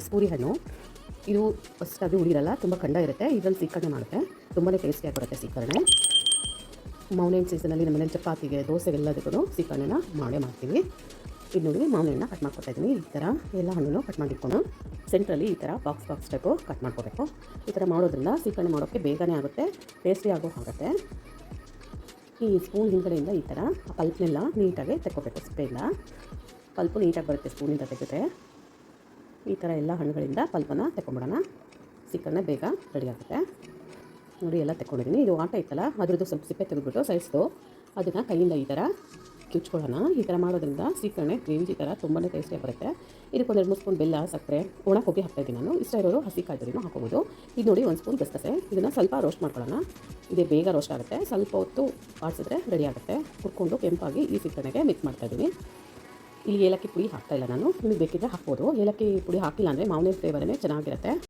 ರಸ್ಪೂರಿ ಹಣ್ಣು. ಇದು ಫಸ್ಟಾಗಿ ಉಳಿರಲ್ಲ ತುಂಬ ಕಂಡ ಇರುತ್ತೆ. ಇದರಲ್ಲಿ ಸೀಕರಣೆ ಮಾಡುತ್ತೆ. ತುಂಬಾ ಟೇಸ್ಟಿಯಾಗಿ ಬರುತ್ತೆ ಸೀಕರಣೆ. ಮಾವಿನ ಸೀಸನಲ್ಲಿ ನಮ್ಮ ಮನೇಲಿ ಚಪಾತಿಗೆ ದೋಸೆಗೆಲ್ಲದಕ್ಕೂ ಸೀಕರಣೆನ ಮಾಡೇ ಮಾಡ್ತೀವಿ. ಇದು ನೋಡಿ ಮಾವಿನ ಹಣ್ಣು ಕಟ್ ಮಾಡ್ಕೊತಾ ಇದ್ದೀನಿ ಈ ಥರ ಎಲ್ಲ ಹಣ್ಣನ್ನು ಕಟ್ ಮಾಡಿಟ್ಕೊಂಡು ಸೆಂಟ್ರಲ್ಲಿ ಈ ಥರ ಬಾಕ್ಸ್ ಬಾಕ್ಸ್ ಟೈಪು ಕಟ್ ಮಾಡ್ಕೋಬೇಕು. ಈ ಥರ ಮಾಡೋದ್ರಿಂದ ಸೀಕರಣೆ ಮಾಡೋಕ್ಕೆ ಬೇಗನೆ ಆಗುತ್ತೆ ಟೇಸ್ಟಿ ಆಗೋ ಆಗುತ್ತೆ ಈ ಸ್ಪೂನ್ ಹಿಂದಡೆಯಿಂದ ಈ ಥರ ಪಲ್ಪ್ನೆಲ್ಲ ನೀಟಾಗಿ ತೆಕ್ಕೋಬೇಕು ಸಿಪ್ಪೆಯಿಂದ ಪಲ್ಪು ನೀಟಾಗಿ ಬರುತ್ತೆ ಸ್ಪೂನಿಂದ ತೆಗೆದ್ರೆ. ಈ ಥರ ಎಲ್ಲ ಹಣ್ಣುಗಳಿಂದ ಪಲ್ಪನ್ನು ತೆಕ್ಕೊಂಬಿಡೋಣ. ಸಿಕ್ಕಣ್ಣೆ ಬೇಗ ರೆಡಿ ಆಗುತ್ತೆ. ನೋಡಿ, ಎಲ್ಲ ತೆಕ್ಕೊಂಡಿದ್ದೀನಿ. ಇದು ಆಟ ಇತ್ತಲ್ಲ, ಅದರದ್ದು ಸ್ವಲ್ಪ ಸಿಪ್ಪೆ ತೆಗೆದುಬಿಟ್ಟು ಸೈಡ್ಸ್ದು ಅದನ್ನು ಕೈಯಿಂದ ಈ ಥರ ಕಿಚ್ಕೊಳ್ಳೋಣ ಈ ಥರ ಮಾಡೋದ್ರಿಂದ ಸೀಕರಣೆ ಈ ಥರ ತುಂಬಾ ಟೇಸ್ಟಿಯಾಗಿ ಬರುತ್ತೆ. ಇದಕ್ಕೆ ಒಂದು ಎರಡು ಮೂರು ಸ್ಪೂನ್ ಬೆಲ್ಲ, ಸಕ್ಕರೆ, ಒಣ ಕೊಬ್ಬರಿ ಹಾಕ್ತಾಯಿದ್ದೀನಿ ನಾನು. ಇಷ್ಟ ಇರೋರು ಹಸಿ ಕಾಯಿ ತುರಿನೂ ಹಾಕೋಬೋದು ಇದು ನೋಡಿ, ಒಂದು ಸ್ಪೂನ್ ಗಸಗಸೆ. ಇದನ್ನು ಸ್ವಲ್ಪ ರೋಸ್ಟ್ ಮಾಡ್ಕೊಳ್ಳೋಣ. ಇದೇ ಬೇಗ ರೋಸ್ಟ್ ಆಗುತ್ತೆ. ಸ್ವಲ್ಪ ಹೊತ್ತು ಆಡಿಸಿದ್ರೆ ರೆಡಿ ಆಗುತ್ತೆ. ಹುರ್ಕೊಂಡು ಕೆಂಪಾಗಿ ಈ ಸೀಕರಣೆಗೆ ಮಿಕ್ಸ್ ಮಾಡ್ತಾಯಿದ್ದೀನಿ ಇಲ್ಲಿ ಏಲಕ್ಕಿ ಪುಡಿ ಹಾಕ್ತಾಯಿಲ್ಲ ನಾನು. ನಿಮಗೆ ಬೇಕಿದ್ದರೆ ಹಾಕ್ಬೋದು. ಏಲಕ್ಕಿ ಪುಡಿ ಹಾಕಿಲ್ಲ ಅಂದರೆ ಮಾವಿನ ಫ್ಲೇವರೇ ಚೆನ್ನಾಗಿರುತ್ತೆ.